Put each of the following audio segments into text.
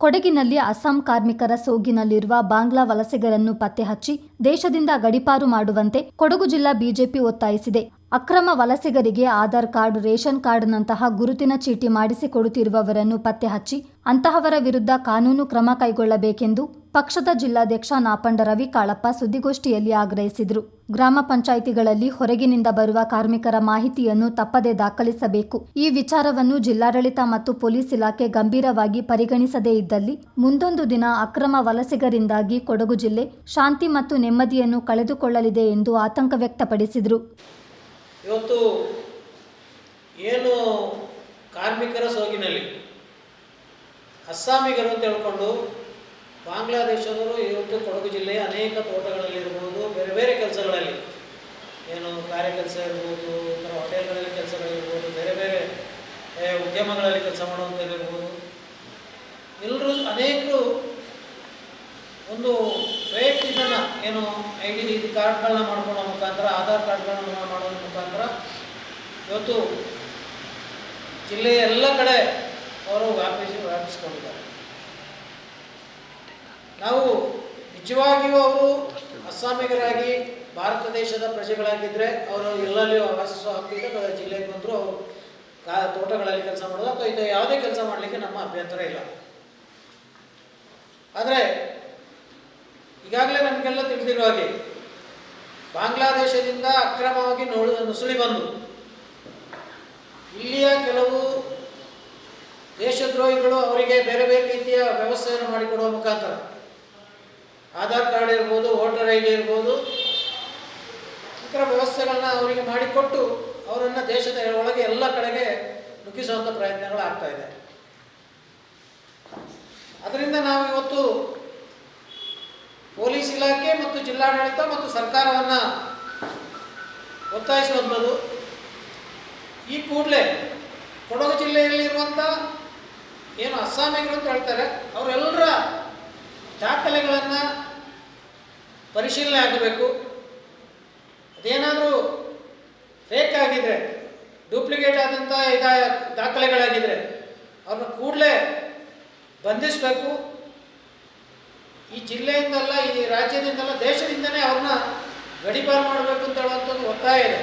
ಕೊಡಗಿನಲ್ಲಿ ಅಸ್ಸಾಂ ಕಾರ್ಮಿಕರ ಸೋಗಿನಲ್ಲಿರುವ ಬಾಂಗ್ಲಾ ವಲಸೆಗರನ್ನು ಪತ್ತೆಹಚ್ಚಿ ದೇಶದಿಂದ ಗಡಿಪಾರು ಮಾಡುವಂತೆ ಕೊಡಗು ಜಿಲ್ಲಾ ಬಿಜೆಪಿ ಒತ್ತಾಯಿಸಿದೆ. ಅಕ್ರಮ ವಲಸಿಗರಿಗೆ ಆಧಾರ್ ಕಾರ್ಡ್, ರೇಷನ್ ಕಾರ್ಡ್ನಂತಹ ಗುರುತಿನ ಚೀಟಿ ಮಾಡಿಸಿಕೊಡುತ್ತಿರುವವರನ್ನು ಪತ್ತೆ ಹಚ್ಚಿ ಅಂತಹವರ ವಿರುದ್ಧ ಕಾನೂನು ಕ್ರಮ ಕೈಗೊಳ್ಳಬೇಕೆಂದು ಪಕ್ಷದ ಜಿಲ್ಲಾಧ್ಯಕ್ಷ ನಾಪಂಡ ರವಿ ಕಾಳಪ್ಪ ಸುದ್ದಿಗೋಷ್ಠಿಯಲ್ಲಿ ಆಗ್ರಹಿಸಿದರು. ಗ್ರಾಮ ಪಂಚಾಯಿತಿಗಳಲ್ಲಿ ಹೊರಗಿನಿಂದ ಬರುವ ಕಾರ್ಮಿಕರ ಮಾಹಿತಿಯನ್ನು ತಪ್ಪದೇ ದಾಖಲಿಸಬೇಕು. ಈ ವಿಚಾರವನ್ನು ಜಿಲ್ಲಾಡಳಿತ ಮತ್ತು ಪೊಲೀಸ್ ಇಲಾಖೆ ಗಂಭೀರವಾಗಿ ಪರಿಗಣಿಸದೇ ಇದ್ದಲ್ಲಿ ಮುಂದೊಂದು ದಿನ ಅಕ್ರಮ ವಲಸಿಗರಿಂದಾಗಿ ಕೊಡಗು ಜಿಲ್ಲೆ ಶಾಂತಿ ಮತ್ತು ನೆಮ್ಮದಿಯನ್ನು ಕಳೆದುಕೊಳ್ಳಲಿದೆ ಎಂದು ಆತಂಕ ವ್ಯಕ್ತಪಡಿಸಿದರು. ಇವತ್ತು ಏನು ಕಾರ್ಮಿಕರ ಸೋಗಿನಲ್ಲಿ, ಅಸ್ಸಾಮಿಗರು ಅಂತ ಹೇಳ್ಕೊಂಡು ಬಾಂಗ್ಲಾದೇಶದವರು ಇವತ್ತು ಕೊಡಗು ಜಿಲ್ಲೆಯ ಅನೇಕ ತೋಟಗಳಲ್ಲಿರ್ಬೋದು ಬೇರೆ ಬೇರೆ ಕೆಲಸಗಳಲ್ಲಿ. ಏನು ಕಾರ್ಯ ಕೆಲಸ ಇರ್ಬೋದು, ಇತರ ಹೋಟೆಲ್ಗಳಲ್ಲಿ ಕೆಲಸಗಳಿರ್ಬೋದು ಬೇರೆ ಬೇರೆ ಉದ್ಯಮಗಳಲ್ಲಿ ಕೆಲಸ ಮಾಡುವಂಥದ್ದಿರ್ಬೋದು ಎಲ್ಲರೂ ಅನೇಕರು ಒಂದು ಇದನ್ನು ಏನು ಐ ಡಿ ಕಾರ್ಡ್ಗಳನ್ನ ಮಾಡ್ಕೊಳ್ಳೋ ಮುಖಾಂತರ ಆಧಾರ್ ಕಾರ್ಡ್ಗಳನ್ನ ಮಾಡೋದ್ರ ಮುಖಾಂತರ ಇವತ್ತು ಜಿಲ್ಲೆಯ ಎಲ್ಲ ಕಡೆ ಅವರು ವ್ಯಾಪಿಸಿ ವ್ಯಾಪಿಸ್ಕೊಂಡಿದ್ದಾರೆ ನಾವು ನಿಜವಾಗಿಯೂ ಅವರು ಅಸ್ಸಾಮಿಗರಾಗಿ ಭಾರತ ದೇಶದ ಪ್ರಜೆಗಳಾಗಿದ್ದರೆ ಅವರು ಎಲ್ಲಲ್ಲಿ ವಾಸಿಸೋ ಹಕ್ಕಿದೆ ಜಿಲ್ಲೆಗೆ ಬಂದರೂ ಅವರು ತೋಟಗಳಲ್ಲಿ ಕೆಲಸ ಮಾಡೋದು, ಅಥವಾ ಇದು ಯಾವುದೇ ಕೆಲಸ ಮಾಡಲಿಕ್ಕೆ ನಮ್ಮ ಅಭ್ಯಂತರ ಇಲ್ಲ. ಆದರೆ ಈಗಾಗಲೇ ನಮಗೆಲ್ಲ ತಿಳಿದಿರುವ ಹಾಗೆ ಬಾಂಗ್ಲಾದೇಶದಿಂದ ಅಕ್ರಮವಾಗಿ ನೋಡು ನುಸುಳಿ ಬಂದು ಇಲ್ಲಿಯ ಕೆಲವು ದೇಶದ್ರೋಹಿಗಳು ಅವರಿಗೆ ಬೇರೆ ಬೇರೆ ರೀತಿಯ ವ್ಯವಸ್ಥೆಯನ್ನು ಮಾಡಿಕೊಡುವ ಮುಖಾಂತರ ಆಧಾರ್ ಕಾರ್ಡ್ ಇರ್ಬೋದು, ವೋಟರ್ ಐ ಡಿ ಇರ್ಬೋದು, ಇತರ ವ್ಯವಸ್ಥೆಗಳನ್ನ ಅವರಿಗೆ ಮಾಡಿಕೊಟ್ಟು ಅವರನ್ನು ದೇಶದ ಒಳಗೆ ಎಲ್ಲ ಕಡೆಗೆ ನುಗ್ಗಿಸುವಂಥ ಪ್ರಯತ್ನಗಳು ಆಗ್ತಾ ಇದೆ. ಅದರಿಂದ ನಾವು ಇವತ್ತು ಪೊಲೀಸ್ ಇಲಾಖೆ ಮತ್ತು ಜಿಲ್ಲಾಡಳಿತ ಮತ್ತು ಸರ್ಕಾರವನ್ನು ಒತ್ತಾಯಿಸುವಂಥದ್ದು. ಈ ಕೂಡಲೇ ಕೊಡಗು ಜಿಲ್ಲೆಯಲ್ಲಿರುವಂಥ ಏನು ಅಸ್ಸಾಮಿಗರು ಅಂತ ಹೇಳ್ತಾರೆ, ಅವರೆಲ್ಲರ ದಾಖಲೆಗಳನ್ನು ಪರಿಶೀಲನೆ ಆಗಬೇಕು. ಅದೇನಾದರೂ ಫೇಕ್ ಆಗಿದ್ರೆ ಡೂಪ್ಲಿಕೇಟ್ ಆದಂಥ ಇದ ದಾಖಲೆಗಳಾಗಿದ್ದರೆ ಅವ್ರನ್ನ ಕೂಡಲೇ ಬಂಧಿಸಬೇಕು. ಈ ಜಿಲ್ಲೆಯಿಂದಲ್ಲ, ಈ ರಾಜ್ಯದಿಂದಲ್ಲ, ದೇಶದಿಂದನೇ ಅವ್ರನ್ನ ಗಡಿಪಾರು ಮಾಡಬೇಕು ಅಂತ ಹೇಳುವಂಥದ್ದು ಒತ್ತಾಯ ಇದೆ.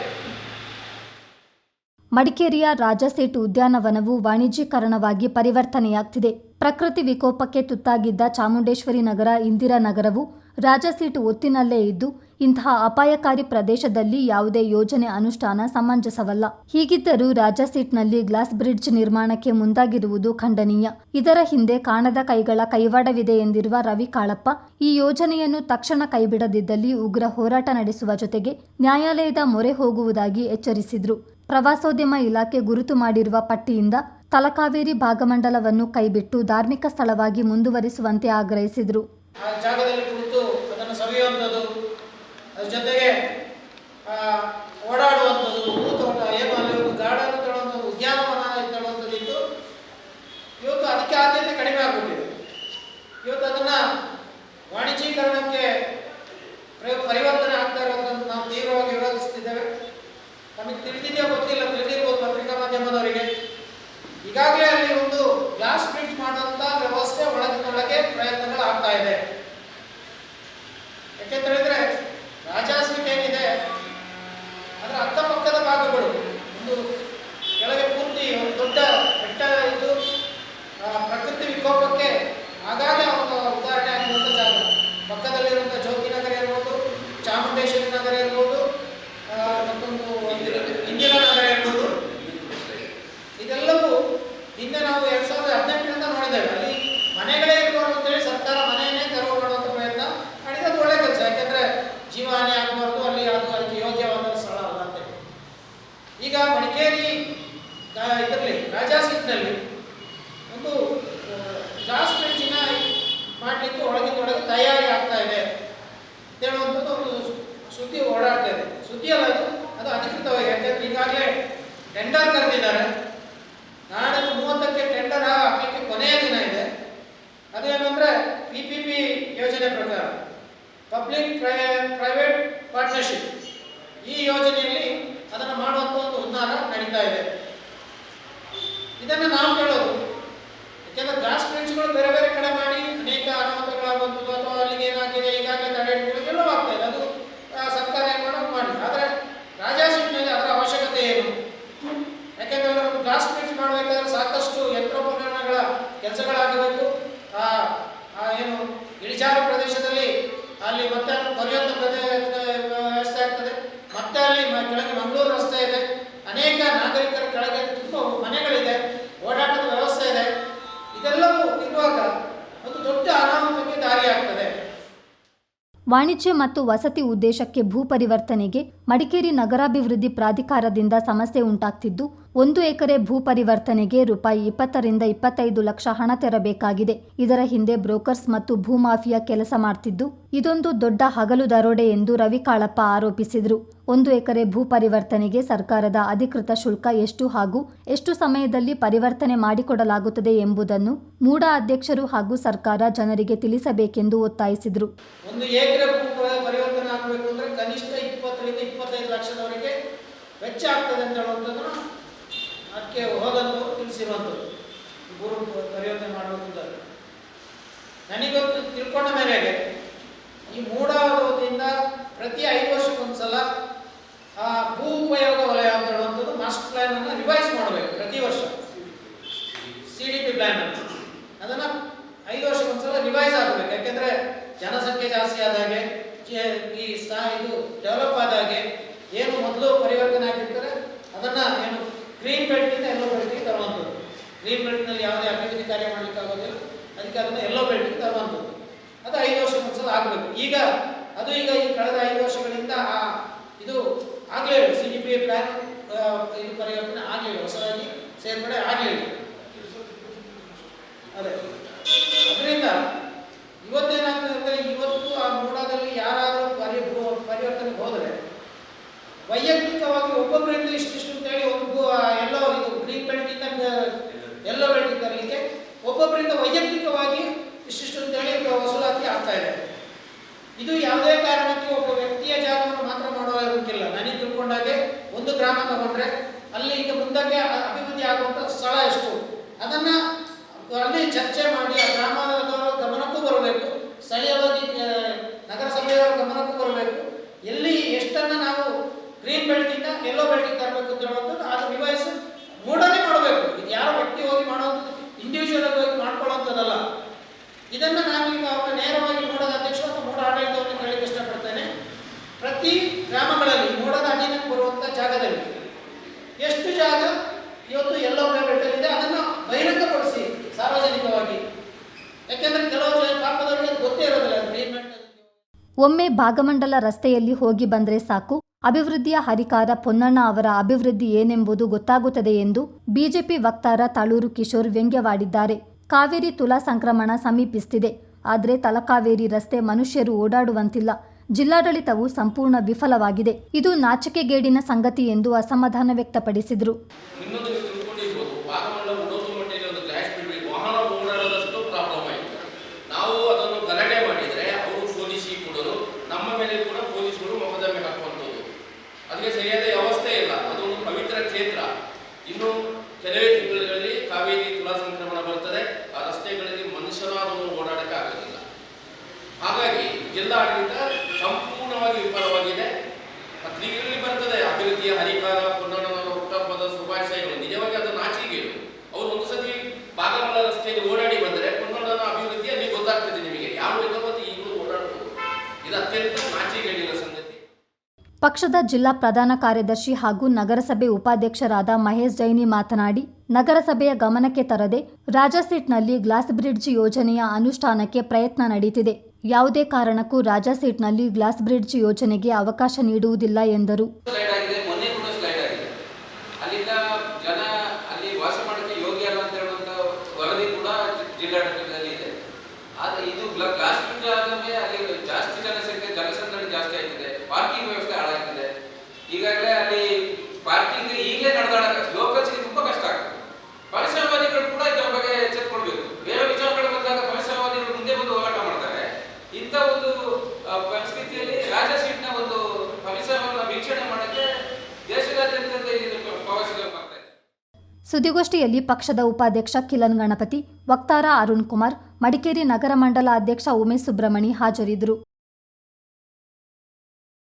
ಮಡಿಕೇರಿಯ ರಾಜಸೇಟು ಉದ್ಯಾನವನವು ವಾಣಿಜ್ಯೀಕರಣವಾಗಿ ಪರಿವರ್ತನೆಯಾಗ್ತಿದೆ. ಪ್ರಕೃತಿ ವಿಕೋಪಕ್ಕೆ ತುತ್ತಾಗಿದ್ದ ಚಾಮುಂಡೇಶ್ವರಿ ನಗರ ಇಂದಿರಾನಗರವು ರಾಜಸೀಟು ಒತ್ತಿನಲ್ಲೇ ಇದ್ದು, ಇಂತಹ ಅಪಾಯಕಾರಿ ಪ್ರದೇಶದಲ್ಲಿ ಯಾವುದೇ ಯೋಜನೆ, ಅನುಷ್ಠಾನ ಸಮಂಜಸವಲ್ಲ. ಹೀಗಿದ್ದರೂ ರಾಜಸೀಟ್ನಲ್ಲಿ ಗ್ಲಾಸ್ ಬ್ರಿಡ್ಜ್ ನಿರ್ಮಾಣಕ್ಕೆ ಮುಂದಾಗಿರುವುದು ಖಂಡನೀಯ. ಇದರ ಹಿಂದೆ ಕಾಣದ ಕೈಗಳ ಕೈವಾಡವಿದೆ ಎಂದಿರುವ ರವಿ ಕಾಳಪ್ಪ, ಈ ಯೋಜನೆಯನ್ನು ತಕ್ಷಣ ಕೈಬಿಡದಿದ್ದಲ್ಲಿ ಉಗ್ರ ಹೋರಾಟ ನಡೆಸುವ ಜೊತೆಗೆ ನ್ಯಾಯಾಲಯದ ಮೊರೆ ಹೋಗುವುದಾಗಿ ಎಚ್ಚರಿಸಿದ್ರು. ಪ್ರವಾಸೋದ್ಯಮ ಇಲಾಖೆ ಗುರುತು ಮಾಡಿರುವ ಪಟ್ಟಿಯಿಂದ ತಲಕಾವೇರಿ ಭಾಗಮಂಡಲವನ್ನು ಕೈಬಿಟ್ಟು ಧಾರ್ಮಿಕ ಸ್ಥಳವಾಗಿ ಮುಂದುವರಿಸುವಂತೆ ಆಗ್ರಹಿಸಿದರು. ವಾಣಿಜ್ಯೀಕರಣಕ್ಕೆ ಪರಿವರ್ತನೆ ಆಗ್ತಾ ಇರೋದನ್ನು ನಾವು ತೀವ್ರವಾಗಿ ವಿರೋಧಿಸುತ್ತಿದ್ದೇವೆ ನಮಗೆ ತಿಳಿದಿದೆಯೋ ಗೊತ್ತಿಲ್ಲ ತಿಳಿದಿರ್ಬೋದು ಪತ್ರಿಕಾ ಮಾಧ್ಯಮದವರಿಗೆ ಈಗಾಗಲೇ ಅಲ್ಲಿ ಒಂದು ಗ್ಲಾಸ್ ಬ್ರಿಡ್ಜ್ ಮಾಡುವಂತ ವ್ಯವಸ್ಥೆ ಒಳಗಿನೊಳಗೆ ಪ್ರಯತ್ನಗಳು ಆಗ್ತಾ ಇದೆ ಯಾಕೆಂತ ಹೇಳಿದ್ರೆ ರಾಜಾಸೀಟ್ ಏನಿದೆ ಅದರ ಅಕ್ಕಪಕ್ಕದ ಭಾಗಗಳು ಒಂದು ಕೆಳಗೆ ಪೂರ್ತಿ ಒಂದು ದೊಡ್ಡ ಬೆಟ್ಟ ಇದ್ದು ಆ, ಪ್ರಕೃತಿ ವಿಕೋಪಕ್ಕೆ ಆಗಾಗ ಒಂದು ಉದಾಹರಣೆ ಆಗಿರುವಂಥ ಜಾಗ ಪಕ್ಕದಲ್ಲಿರುವಂಥ ಜ್ಯೋತಿ ನಗರ ಇರ್ಬೋದು ಚಾಮುಂಡೇಶ್ವರಿ ನಗರ ಇರ್ಬೋದು ಆ, ಮತ್ತೊಂದು ಇಂದಿರಾ ನಗರ ಇರ್ಬೋದು ಇದೆಲ್ಲವೂ ಹಿಂದೆ ನಾವು ಎರಡ್ ಸಾವಿರದ ಹದಿನೆಂಟರಿಂದ ನೋಡಿದ್ದೇವೆ ಅಲ್ಲಿ ಮನೆಗಳೇ ಇರಬಾರ್ದು ಅಂತೇಳಿ ಸರ್ಕಾರ ಮನೆಯನ್ನೇ ತೆರವು ಮಾಡುವಂಥ ಪ್ರಯತ್ನ ಮಾಡಿದೆ ಅದು ಒಳ್ಳೆ ಕೆಲಸ ಯಾಕೆಂದ್ರೆ ಜೀವಹಾನಿ ಆಗಬಾರ್ದು ಅಲ್ಲಿ ಅದು ಅದಕ್ಕೆ ಯೋಗ್ಯವಾದ ಸ್ಥಳ ಅಲ್ಲ ಅಂತೇಳಿ ಈಗ ಮಡಿಕೇರಿ ಇದರಲ್ಲಿ, ರಾಜಾಸೀಟ್ನಲ್ಲಿ ಒಂದು ಗ್ಲಾಸ್ ಬ್ರಿಡ್ಜಿನ ಮಾಡಲಿಕ್ಕೆ ಒಳಗಿನೊಳಗೆ ತಯಾರಿ ಆಗ್ತಾ ಇದೆ ಅಂತ ಹೇಳುವಂಥದ್ದು ಒಂದು ಸುದ್ದಿ ಓಡಾಡ್ತಾ ಇದೆ. ಸುದ್ದಿ ಅಲ್ಲ ಅದು ಅದು ಅಧಿಕೃತವಾಗಿ, ಯಾಕಂದ್ರೆ ಈಗಾಗಲೇ ಟೆಂಡರ್ ಕರೆದಿದ್ದಾರೆ. ನಾಡಿದ್ದು ಮೂವತ್ತಕ್ಕೆ ಟೆಂಡರ್ ಹಾಕಲಿಕ್ಕೆ ಕೊನೆಯ ದಿನ ಇದೆ. ಅದೇನಂದ್ರೆ ಪಿ ಪಿ ಪಿ ಯೋಜನೆ ಪ್ರಕಾರ, ಪಬ್ಲಿಕ್ ಪ್ರೈವೇಟ್ ಪಾರ್ಟ್ನರ್ಶಿಪ್. ಈ ಯೋಜನೆಯಲ್ಲಿ ಅದನ್ನು ಹುನ್ನಾರ ನಡೀತಾ ಇದೆ. ಇದನ್ನು ನಾವು ಹೇಳೋದು. ಯಾಕೆಂದ್ರೆ ಗ್ರಾಸ್ ಫ್ರೆಂಡ್ಸ್ಗಳು ಬೇರೆ ಬೇರೆ ಕಡೆ ಮಾಡಿ ಅನೇಕ ಅನಾಹುತಗಳಾಗುವಂಥದ್ದು ಅಥವಾ ಅಲ್ಲಿಗೆ ಏನಾಗಿದೆ, ಈಗಾಗಲೇ ತಡೆ ಹಿಡಿದು ಎಲ್ಲೋ ಆಗ್ತಾ ಇದೆ. ಅದು ಸರ್ಕಾರ ಏನು ಮಾಡೋದು ಮಾಡಿ ಆದರೆ ರಾಜಾಸೀಟ್ನಲ್ಲಿ ಅದರ ಅವಶ್ಯಕತೆ ಏನು? ಯಾಕೆಂದ್ರೆ ಒಂದು ಗ್ರಾಸ್ ಫ್ರೆಂಡ್ಸ್ ಮಾಡಬೇಕಾದ್ರೆ ಸಾಕಷ್ಟು ಯಂತ್ರೋಪಕರಣಗಳ ಕೆಲಸಗಳಾಗಬೇಕು. ಏನು, ಇಳಿಜಾರು ಪ್ರದೇಶದಲ್ಲಿ ಅಲ್ಲಿ ಮತ್ತೆ ಕೊರೆಯುವಂಥ ಪ್ರದೇಶ ವ್ಯವಸ್ಥೆ ಆಗ್ತದೆ. ಮತ್ತೆ ಅಲ್ಲಿ ವಾಣಿಜ್ಯ ಮತ್ತು ವಸತಿ ಉದ್ದೇಶಕ್ಕೆ ಭೂ ಪರಿವರ್ತನೆಗೆ ಮಡಿಕೇರಿ ನಗರಾಭಿವೃದ್ಧಿ ಪ್ರಾಧಿಕಾರದಿಂದ ಸಮಸ್ಯೆ ಉಂಟಾಗ್ತಿದ್ದು, ಒಂದು ಎಕರೆ ಭೂ ಪರಿವರ್ತನೆಗೆ ರೂಪಾಯಿ ಇಪ್ಪತ್ತರಿಂದ ಇಪ್ಪತ್ತೈದು ಲಕ್ಷ ಹಣ ತೆರಬೇಕಾಗಿದೆ. ಇದರ ಹಿಂದೆ ಬ್ರೋಕರ್ಸ್ ಮತ್ತು ಭೂ ಮಾಫಿಯಾ ಕೆಲಸ ಮಾಡ್ತಿದ್ದು, ಇದೊಂದು ದೊಡ್ಡ ಹಗಲು ದರೋಡೆ ಎಂದು ರವಿಕಾಳಪ್ಪ ಆರೋಪಿಸಿದರು. ಒಂದು ಎಕರೆ ಭೂ ಪರಿವರ್ತನೆಗೆ ಸರ್ಕಾರದ ಅಧಿಕೃತ ಶುಲ್ಕ ಎಷ್ಟು ಹಾಗೂ ಎಷ್ಟು ಸಮಯದಲ್ಲಿ ಪರಿವರ್ತನೆ ಮಾಡಿಕೊಡಲಾಗುತ್ತದೆ ಎಂಬುದನ್ನು ಮೂಡ ಅಧ್ಯಕ್ಷರು ಹಾಗೂ ಸರ್ಕಾರ ಜನರಿಗೆ ತಿಳಿಸಬೇಕೆಂದು ಒತ್ತಾಯಿಸಿದರು. ಒಂದು ಎಕರೆ ಭೂ ಪರಿವರ್ತನೆ ಆಗಬೇಕು ಅಂದರೆ ಕನಿಷ್ಠ ಇಪ್ಪತ್ತರಿಂದ ಇಪ್ಪತ್ತೈದು ಲಕ್ಷದವರೆಗೆ ವೆಚ್ಚ ಆಗ್ತದೆ ಅಂತ ಹೇಳುವಂಥದ್ದು ಅದಕ್ಕೆ ಹೋದಂತು ತಿಳಿಸಿರುವಂಥದ್ದು. ಭೂ ಪರಿವರ್ತನೆ ಮಾಡುವಂಥದ್ದು. ನನಗೊಂದು ತಿಳ್ಕೊಂಡ ಮೇರೆಗೆ ಈ ಮೂಡಾವತಿಯಿಂದ ಪ್ರತಿ ಐದು ವರ್ಷಕ್ಕೊಂದ್ಸಲ ಆ ಭೂ ಉಪಯೋಗ ವಲಯ ಅಂತ ಹೇಳುವಂಥದ್ದು ಮಾಸ್ಟರ್ ಪ್ಲ್ಯಾನನ್ನು ರಿವೈಸ್ ಮಾಡಬೇಕು ಪ್ರತಿ ವರ್ಷ. ಸಿ ಡಿ ಪಿ ಪ್ಲಾನ್ ಅನ್ನು. ಅದನ್ನು ಐದು ವರ್ಷಕ್ಕೊಂದ್ಸಲ ರಿವೈಸ್ ಆಗಬೇಕು. ಯಾಕೆಂದರೆ ಜನಸಂಖ್ಯೆ ಜಾಸ್ತಿ ಆದಾಗೆ ಈ ಸಾ, ಇದು ಡೆವಲಪ್ ಆದಾಗೆ ಏನು ಮೊದಲು ಪರಿವರ್ತನೆ ಆಗಿರ್ತಾರೆ, ಅದನ್ನು ಏನು ಗ್ರೀನ್ ಬೆಲ್ಟಿಂದ ಎಲ್ಲೋ ಬೆಲ್ಟಿಗೆ ತರುವಂಥದ್ದು. ಗ್ರೀನ್ ಬೆಲ್ಟ್ನಲ್ಲಿ ಯಾವುದೇ ಅಭಿವೃದ್ಧಿ ಕಾರ್ಯ ಮಾಡಲಿಕ್ಕೆ ಆಗೋದಿಲ್ಲ. ಅದಕ್ಕೆ ಅದನ್ನು ಎಲ್ಲೋ ಬೆಲ್ಟಿಗೆ ತರುವಂಥದ್ದು. ಅದು ಐದು ವರ್ಷಕ್ಕೊಂದ್ಸಲ ಆಗಬೇಕು. ಈಗ, ಅದು ಈಗ ಈ ಕಳೆದ ಐದು ವರ್ಷಗಳಿಂದ ಆ ಆಗಲೇ ಸಿ ಜಿ ಪಿ ಪ್ಲ್ಯಾನ್ ಇದು ಪರಿವರ್ತನೆ ಆಗಲಿಲ್ಲ ಹೊಸದಾಗಿ ಸೇರ್ಪಡೆ ಆಗಲಿಲ್ಲ ಅದೇ. ಅದರಿಂದ ಇವತ್ತೇನಾಗ್ತದೆ ಅಂದರೆ ಇವತ್ತು ಆ ಮೂಡಾದಲ್ಲಿ ಯಾರಾದರೂ ಪರಿ ಪರಿವರ್ತನೆ ಪರಿವರ್ತನೆಗೆ ಹೋದರೆ ವೈಯಕ್ತಿಕವಾಗಿ ಒಬ್ಬೊಬ್ಬರಿಂದ ಇಷ್ಟಿಷ್ಟು ಅಂತೇಳಿ ಆ, ಎಲ್ಲೋ ಇದು ಗ್ರೀನ್ ಬೆಲ್ಟಿಂದ ಎಲ್ಲೋ ಬೆಲ್ಟಿಗೆ ಒಬ್ಬೊಬ್ಬರಿಂದ ವೈಯಕ್ತಿಕವಾಗಿ ಇಷ್ಟಿಷ್ಟು ಅಂತೇಳಿ ವಸೂಲಾತಿ ಆಗ್ತಾ ಇದೆ. ಇದು ಯಾವುದೇ ಕಾರಣಕ್ಕೆ ಒಬ್ಬ ವ್ಯಕ್ತಿಯ ಜಾಗವನ್ನು ಮಾತ್ರ ಮಾಡೋದಕ್ಕಿಲ್ಲ ನನಗೆ ತಿಳ್ಕೊಂಡಾಗೆ ಒಂದು ಗ್ರಾಮ ತಗೊಂಡ್ರೆ ಅಲ್ಲಿ ಈಗ ಮುಂದಕ್ಕೆ ಅಭಿವೃದ್ಧಿ ಆಗುವಂಥ ಸ್ಥಳ ಎಷ್ಟು? ಅದನ್ನ ಅಲ್ಲಿ ಚರ್ಚೆ ಮಾಡಿ ಆ ಗ್ರಾಮದವರ ಗಮನಕ್ಕೂ ಬರಬೇಕು. ಸ್ಥಳೀಯವಾಗಿ ನಗರಸಭೆಯವರ ಗಮನಕ್ಕೂ ಬರಬೇಕು. ಎಲ್ಲಿ ಎಷ್ಟನ್ನ ನಾವು ಗ್ರೀನ್ ಬೆಲ್ಟಿಂದ ಎಲ್ಲೋ ಬೆಲ್ಟಿಂಗ್ ತರಬೇಕು ಅಂತ ಹೇಳುವಂಥದ್ದು ಅದು ರಿವೈಸ್ ಮೂಡನೇ ಮಾಡಬೇಕು ಇದು ಯಾರು ವ್ಯಕ್ತಿ ಹೋಗಿ ಮಾಡೋದು ಇಂಡಿವಿಜುವಲ್ ಆಗಿ ಮಾಡ್ಕೊಳ್ಳೋಂಥದ್ದಲ್ಲ ಇದನ್ನು ನಾನು ಈಗ ನೇರವಾಗಿ ಮೂಡದ ಅಧ್ಯಕ್ಷ ಅಥವಾ ಮೂಡ ಆಡಳಿತವನ್ನು ಕೇಳಲಿಕ್ಕೆ ಇಷ್ಟಪಡ್ತೇನೆ. ಪ್ರತಿ ಗ್ರಾಮಗಳಲ್ಲಿ ಮೋಡದ ಅಡಿನಕ್ಕೆ ಬರುವಂಥ ಜಾಗದಲ್ಲಿ ಎಷ್ಟು ಜಾಗ ಇವತ್ತು ಎಲ್ಲೋ ಪ್ರೈವೇಟಲ್ಲಿದೆ ಅದನ್ನು ಬಹಿರಂಗಪಡಿಸಿ ಸಾರ್ವಜನಿಕವಾಗಿ. ಯಾಕೆಂದ್ರೆ ಕೆಲವು ಪಾಪದವರಿಗೆ ಗೊತ್ತೇ ಇರೋದಿಲ್ಲ ಒಮ್ಮೆ ಭಾಗಮಂಡಲ ರಸ್ತೆಯಲ್ಲಿ ಹೋಗಿ ಬಂದ್ರೆ ಸಾಕು. ಅಭಿವೃದ್ಧಿಯ ಹರಿಕಾರ ಪೊನ್ನಣ್ಣ ಅವರ ಅಭಿವೃದ್ಧಿ ಏನೆಂಬುದು ಗೊತ್ತಾಗುತ್ತದೆ ಎಂದು ಬಿಜೆಪಿ ವಕ್ತಾರ ತಳೂರು ಕಿಶೋರ್ ವ್ಯಂಗ್ಯವಾಡಿದ್ದಾರೆ. ಕಾವೇರಿ ತುಲಾ ಸಂಕ್ರಮಣ ಸಮೀಪಿಸುತ್ತಿದೆ ಆದರೆ ತಲಕಾವೇರಿ ರಸ್ತೆ ಮನುಷ್ಯರು ಓಡಾಡುವಂತಿಲ್ಲ. ಜಿಲ್ಲಾಡಳಿತವು ಸಂಪೂರ್ಣ ವಿಫಲವಾಗಿದೆ. ಇದು ನಾಚಿಕೆಗೇಡಿನ ಸಂಗತಿ ಎಂದು ಅಸಮಾಧಾನ ವ್ಯಕ್ತಪಡಿಸಿದರು. ಸರಿಯಾದ ವ್ಯವಸ್ಥೆ ಇಲ್ಲ ಅದೊಂದು ಪವಿತ್ರ ಕ್ಷೇತ್ರ ಇನ್ನು ಕೆಲವೇ ತಿಂಗಳಲ್ಲಿ ಕಾವೇರಿ ತುಲಾ ಸಂಕ್ರಮಣ ಬರ್ತದೆ ಆ ರಸ್ತೆಗಳಲ್ಲಿ ಮನುಷ್ಯನಾದವನು ಓಡಾಡಕ್ಕೆ ಆಗೋದಿಲ್ಲ ಹಾಗಾಗಿ ಜಿಲ್ಲಾಡಳಿತ ಸಂಪೂರ್ಣವಾಗಿ ವಿಫಲವಾಗಿದೆ ಪತ್ರಿಕೆಗಳಲ್ಲಿ ಬರ್ತದೆ, ಅಭಿವೃದ್ಧಿಯ ಹರಿಕಾರ, ಪುನರ್ನವರ ಹುಟ್ಟಹಬ್ಬದ ಶುಭಾಶಯಗಳು. ನಿಜವಾಗಿ ಅದು ಆಚೆಗೆ ಅವರು ಒಂದು ಸತಿ ಬಾಗಮಲ ರಸ್ತೆಯಲ್ಲಿ ಓಡಾಡಿ ಬಂದರೆ ಪುನರ್ನ ಅಭಿವೃದ್ಧಿ ಅಲ್ಲಿ ಗೊತ್ತಾಗ್ತದೆ ನಿಮಗೆ. ಯಾರು ಬೇಕಾಗುತ್ತೆ ಈಗಲೂ ಓಡಾಡಬಹುದು ಇದು ಅತ್ಯಂತ ನಾಚಿಕೆಗಳಿನ ಸಂಗತಿ. ಪಕ್ಷದ ಜಿಲ್ಲಾ ಪ್ರಧಾನ ಕಾರ್ಯದರ್ಶಿ ಹಾಗೂ ನಗರಸಭೆ ಉಪಾಧ್ಯಕ್ಷರಾದ ಮಹೇಶ್ ಜೈನಿ ಮಾತನಾಡಿ, ನಗರಸಭೆಯ ಗಮನಕ್ಕೆ ತರದೆ ರಾಜಾಸೀಟ್ನಲ್ಲಿ ಗ್ಲಾಸ್ ಬ್ರಿಡ್ಜ್ ಯೋಜನೆಯ ಅನುಷ್ಠಾನಕ್ಕೆ ಪ್ರಯತ್ನ ನಡೀತಿದೆ. ಯಾವುದೇ ಕಾರಣಕ್ಕೂ ರಾಜಾಸೀಟ್ನಲ್ಲಿ ಗ್ಲಾಸ್ ಬ್ರಿಡ್ಜ್ ಯೋಜನೆಗೆ ಅವಕಾಶ ನೀಡುವುದಿಲ್ಲ ಎಂದರು. ಸ್ಲೈಡ್ ಆಗಿದೆ ಮೊನ್ನೆ ಕೂಡ ಸ್ಲೈಡ್ ಆಗಿದೆ ಅಲ್ಲಿಂದ ಜನ ಅಲ್ಲಿ ವಾಸ ಮಾಡೋಕ್ಕೆ ಯೋಗ್ಯ ಅಲ್ಲ ಅಂತ ಹೇಳುವಂತ ವರದಿ ಕೂಡ ಜಿ- ಜಿಲ್ಲಾಡಳಿತದಲ್ಲಿ ಇದೆ ಆದ್ರೆ ಇದು ಗ್ಲ- ಗ್ಲಾಸ್ ಬ್ರಿಡ್ಜ್ ಆದ್ಮೇಲೆ ಅಲ್ಲಿ ಜಾಸ್ತಿ ಜನಸಂಖ್ಯೆ ಜನಸಂದಣಿ ಜಾಸ್ತಿ ಆಯ್ತದೆ ಪಾರ್ಕಿಂಗ್ ವ್ಯವಸ್ಥೆ ಹಾಳಾಗ್ತದೆ ಈಗಾಗಲೇ ಅಲ್ಲಿ ಪಾರ್ಕಿಂಗ್ ಈಗಲೇ ನಡೆದಾಡಕ್ಕೆ ಲೋಕಲ್ಸ್ಗೆ ತುಂಬಾ ಕಷ್ಟ ಆಗ್ತದೆ ಪರಿಸರವಾದಿಗಳು ಕೂಡ ಇದರ ಬಗ್ಗೆ ಎಚ್ಚೆತ್ಕೊಳ್ಬೇಕು ಬೇರೆ ವಿಚಾರಗಳು ಬಂದಾಗ ಪರಿಸರವಾದಿಗಳು ಮುಂದೆ ಬಂದು ಹೋರಾಟ ಮಾಡ್ತಾರೆ ಇಂಥ ಒಂದು ಪರಿಸ್ಥಿತಿಯಲ್ಲಿ ರಾಜ ಸೀಟ್ನ ಒಂದು ಪರಿಸರವನ್ನು ವೀಕ್ಷಣೆ ಮಾಡಕ್ಕೆ ದೇಶದಾದ್ಯಂತ ಪ್ರವಾಸಿಗರು ಸುದ್ದಿಗೋಷ್ಠಿಯಲ್ಲಿ ಪಕ್ಷದ ಉಪಾಧ್ಯಕ್ಷ ಕಿಲನ್ ಗಣಪತಿ, ವಕ್ತಾರ ಅರುಣ್ ಕುಮಾರ್, ಮಡಿಕೇರಿ ನಗರ ಮಂಡಲ ಅಧ್ಯಕ್ಷ ಉಮೇಶ್ ಸುಬ್ರಹ್ಮಣಿ ಹಾಜರಿದ್ದರು.